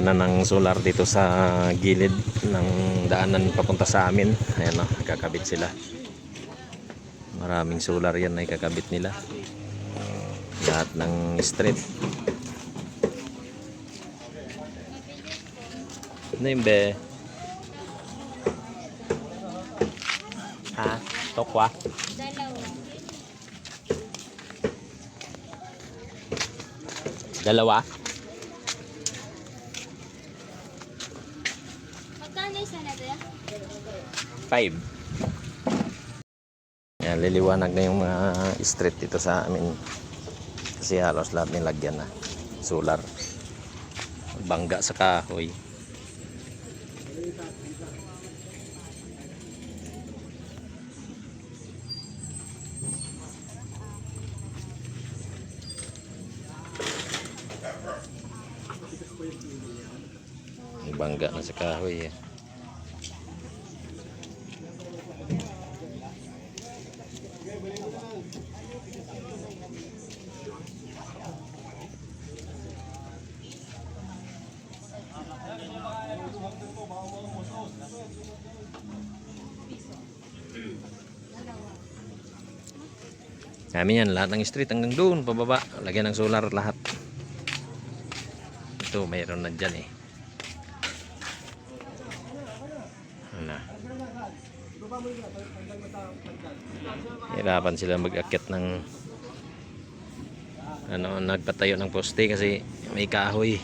na ng solar dito sa gilid ng daanan papunta sa amin. Ayan o, kakabit sila. Maraming solar yan na ikakabit nila. Lahat ng street. Ano yun be? Ha? Tokwa? Dalawa. Dalawa? Five. Yan, liliwanag na yung mga street dito sa amin. Kasi halos lahat nilagyan na. Solar. Bangga sa kahoy. Bangga na sa kahoy eh. Namin yan, lahat ng street hanggang doon, pababa. Lagyan ng solar lahat. Ito, mayroon na dyan eh. Ano? Hirapan sila mag-akit ng ano, nagpatayo ng poste kasi may kahoy.